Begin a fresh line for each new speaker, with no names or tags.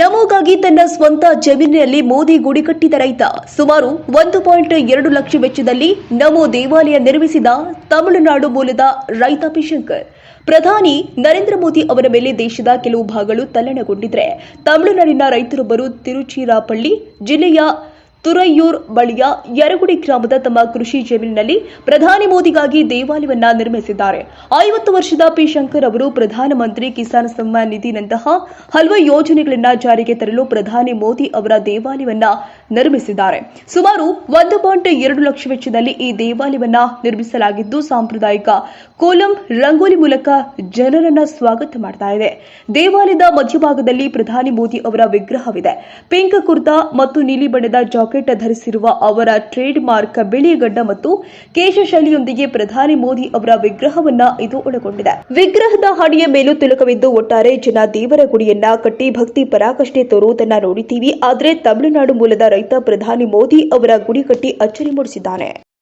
ನಮೋಗಾಗಿ ತನ್ನ ಸ್ವಂತ ಜಮೀನಿನಲ್ಲಿ ಮೋದಿ ಗುಡಿ ಕಟ್ಟಿದ ರೈತ. ಸುಮಾರು ಒಂದು ಪಾಯಿಂಟ್ ಎರಡು ಲಕ್ಷ ವೆಚ್ಚದಲ್ಲಿ ನಮೋ ದೇವಾಲಯ ನಿರ್ಮಿಸಿದ ತಮಿಳುನಾಡು ಮೂಲದ ರೈತ ಪಿಶಂಕರ್. ಪ್ರಧಾನಿ ನರೇಂದ್ರ ಮೋದಿ ಅವರ ಮೇಲೆ ದೇಶದ ಕೆಲವು ಭಾಗಗಳು ತಲ್ಲಣಗೊಂಡಿದ್ರೆ, ತಮಿಳುನಾಡಿನ ರೈತರೊಬ್ಬರು ತಿರುಚಿರಾಪಳ್ಳಿ ಜಿಲ್ಲೆಯ ತುರೈಯೂರ್ ಬಳಿಯ ಯರಗುಡಿ ಗ್ರಾಮದ ತಮ್ಮ ಕೃಷಿ ಜಮೀನಿನಲ್ಲಿ ಪ್ರಧಾನಿ ಮೋದಿಗಾಗಿ ದೇವಾಲಯವನ್ನ ನಿರ್ಮಿಸಿದ್ದಾರೆ. ಐವತ್ತು ವರ್ಷದ ಪಿ ಶಂಕರ್ ಅವರು ಪ್ರಧಾನಮಂತ್ರಿ ಕಿಸಾನ್ ಸಮ್ಮಾನ್ ನಿಧಿನಂತಹ ಹಲವು ಯೋಜನೆಗಳನ್ನ ಜಾರಿಗೆ ತರಲು ಪ್ರಧಾನಿ ಮೋದಿ ಅವರ ದೇವಾಲಯವನ್ನ ನಿರ್ಮಿಸಿದ್ದಾರೆ. ಸುಮಾರು ಒಂದು ಪಾಯಿಂಟ್ ಎರಡು ಲಕ್ಷ ವೆಚ್ಚದಲ್ಲಿ ಈ ದೇವಾಲಯವನ್ನ ನಿರ್ಮಿಸಲಾಗಿದ್ದು, ಸಾಂಪ್ರದಾಯಿಕ ಕೋಲಂ ರಂಗೋಲಿ ಮೂಲಕ ಜನರನ್ನ ಸ್ವಾಗತ ಮಾಡ್ತಾ ಇದೆ. ದೇವಾಲಯದ ಮಧ್ಯಭಾಗದಲ್ಲಿ ಪ್ರಧಾನಿ ಮೋದಿ ಅವರ ವಿಗ್ರಹವಿದೆ. ಪಿಂಕ್ ಕುರ್ತಾ ಮತ್ತು ನೀಲಿ ಬಣ್ಣದ ಜಾಕೆಟ್ ಧರಿಸಿರುವ ಅವರ ಟ್ರೇಡ್ ಮಾರ್ಕ್ ಬಿಳಿ ಗಡ್ಡ ಮತ್ತು ಕೇಶ ಶೈಲಿಯೊಂದಿಗೆ ಪ್ರಧಾನಿ ಮೋದಿ ಅವರ ವಿಗ್ರಹವನ್ನ ಇದು ಒಳಗೊಂಡಿದೆ. ವಿಗ್ರಹದ ಹಣೆಯ ಮೇಲೂ ತಿಲಕವಿದ್ದು ಒಟ್ಟಾರೆ ಜನ ದೇವರ ಗುಡಿಯನ್ನ ಕಟ್ಟಿ ಭಕ್ತಿ ಪರಾಕಷ್ಟೆ ತೋರುವುದನ್ನ ನೋಡಿದ್ದೀವಿ. ಆದರೆ ತಮಿಳುನಾಡು ಮೂಲದ ರೈತ ಪ್ರಧಾನಿ ಮೋದಿ ಅವರ ಗುಡಿ ಕಟ್ಟಿ ಅಚ್ಚರಿ ಮೂಡಿಸಿದ್ದಾನೆ.